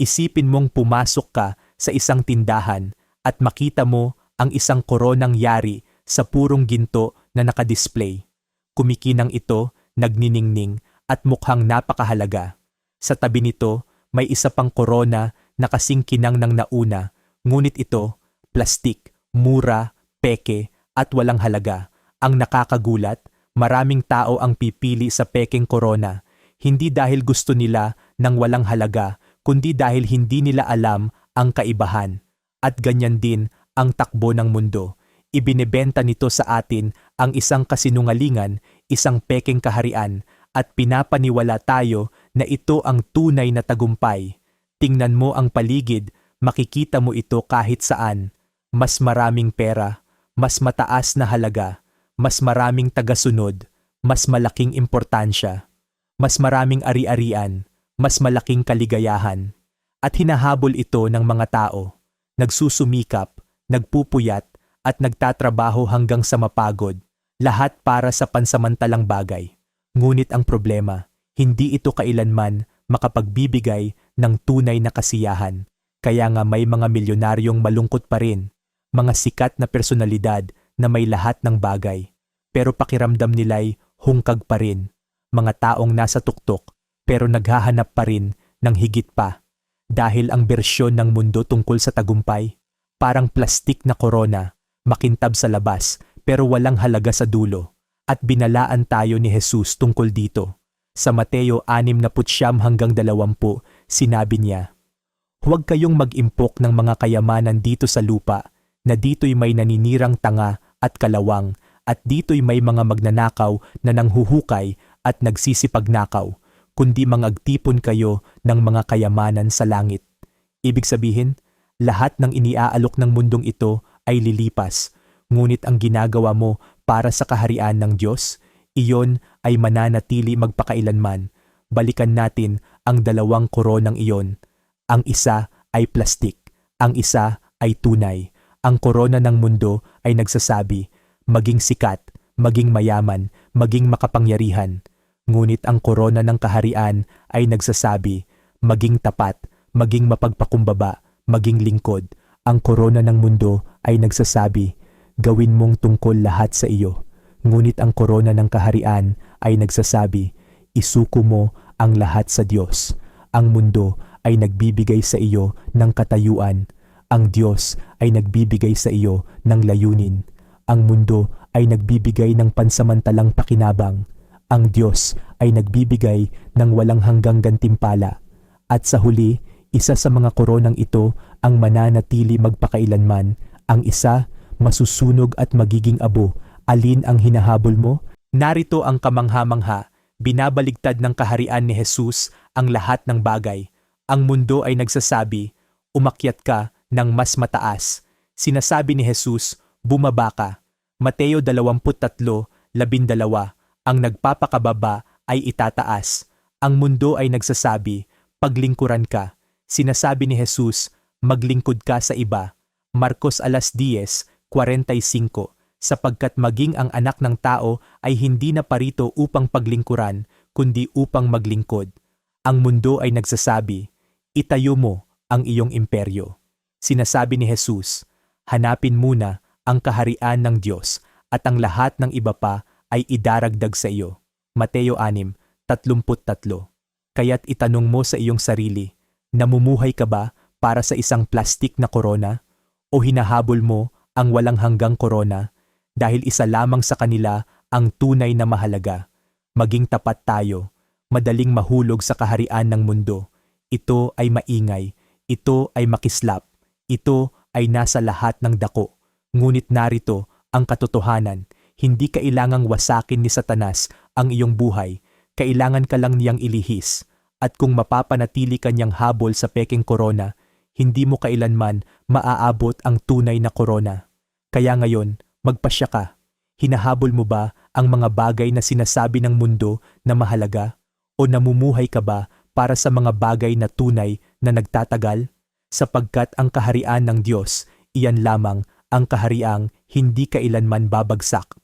Isipin mong pumasok ka sa isang tindahan at makita mo ang isang koronang yari sa purong ginto na nakadisplay. Kumikinang ito, nagniningning at mukhang napakahalaga. Sa tabi nito, may isa pang korona na kasing kinang ng nauna, ngunit ito, plastik, mura, peke at walang halaga. Ang nakakagulat, maraming tao ang pipili sa pekeng korona, hindi dahil gusto nila ng walang halaga, kundi dahil hindi nila alam ang kaibahan. At ganyan din ang takbo ng mundo. Ibinebenta nito sa atin ang isang kasinungalingan, isang pekeng kaharian, at pinapaniwala tayo na ito ang tunay na tagumpay. Tingnan mo ang paligid, makikita mo ito kahit saan. Mas maraming pera, mas mataas na halaga, mas maraming tagasunod, mas malaking importansya, mas maraming ari-arian, mas malaking kaligayahan. At hinahabol ito ng mga tao nagsusumikap, nagpupuyat at nagtatrabaho hanggang sa mapagod, lahat para sa pansamantalang bagay. Ngunit ang problema, hindi ito kailanman makapagbibigay ng tunay na kasiyahan. Kaya nga may mga milyonaryong malungkot pa rin, mga sikat na personalidad na may lahat ng bagay. Pero pakiramdam nila'y hungkag pa rin, mga taong nasa tuktok pero naghahanap pa rin ng higit pa dahil ang bersyon ng mundo tungkol sa tagumpay, parang plastik na korona, makintab sa labas pero walang halaga sa dulo. At binalaan tayo ni Jesus tungkol dito. Sa Mateo 6 hanggang 20, sinabi niya, Huwag kayong mag-impok ng mga kayamanan dito sa lupa, na dito'y may naninirang tanga at kalawang, at dito'y may mga magnanakaw na nanghuhukay at nagsisipagnakaw kundi mangagtipon kayo ng mga kayamanan sa langit. Ibig sabihin, lahat ng iniaalok ng mundong ito ay lilipas, ngunit ang ginagawa mo para sa kaharian ng Diyos, iyon ay mananatili magpakailanman. Balikan natin ang dalawang koronang iyon. Ang isa ay plastik, ang isa ay tunay. Ang korona ng mundo ay nagsasabi, maging sikat, maging mayaman, maging makapangyarihan. Ngunit ang korona ng kaharian ay nagsasabi, maging tapat, maging mapagpakumbaba, maging lingkod. Ang korona ng mundo ay nagsasabi, gawin mong tungkol lahat sa iyo. Ngunit ang korona ng kaharian ay nagsasabi, isuko mo ang lahat sa Diyos. Ang mundo ay nagbibigay sa iyo ng katayuan. Ang Diyos ay nagbibigay sa iyo ng layunin. Ang mundo ay nagbibigay ng pansamantalang pakinabang ang Diyos ay nagbibigay ng walang hanggang gantimpala. At sa huli, isa sa mga koronang ito ang mananatili magpakailanman. Ang isa, masusunog at magiging abo. Alin ang hinahabol mo? Narito ang kamangha-mangha. Binabaligtad ng kaharian ni Jesus ang lahat ng bagay. Ang mundo ay nagsasabi, umakyat ka ng mas mataas. Sinasabi ni Jesus, bumaba ka. Mateo 23:12 ang nagpapakababa ay itataas. Ang mundo ay nagsasabi, paglingkuran ka. Sinasabi ni Jesus, maglingkod ka sa iba. Marcos alas 10:45 sapagkat maging ang anak ng tao ay hindi na parito upang paglingkuran, kundi upang maglingkod. Ang mundo ay nagsasabi, itayo mo ang iyong imperyo. Sinasabi ni Jesus, hanapin muna ang kaharian ng Diyos at ang lahat ng iba pa ay idaragdag sa iyo. Mateo 6:33. Kaya't itanong mo sa iyong sarili, namumuhay ka ba para sa isang plastik na korona? O hinahabol mo ang walang hanggang korona dahil isa lamang sa kanila ang tunay na mahalaga? Maging tapat tayo, madaling mahulog sa kaharian ng mundo. Ito ay maingay, ito ay makislap, ito ay nasa lahat ng dako. Ngunit narito ang katotohanan, hindi kailangang wasakin ni Satanas ang iyong buhay, kailangan ka lang niyang ilihis. At kung mapapanatili ka niyang habol sa peking korona, hindi mo kailanman maaabot ang tunay na korona. Kaya ngayon, magpasya ka. Hinahabol mo ba ang mga bagay na sinasabi ng mundo na mahalaga? O namumuhay ka ba para sa mga bagay na tunay na nagtatagal? Sapagkat ang kaharian ng Diyos, iyan lamang ang kahariang hindi kailanman babagsak.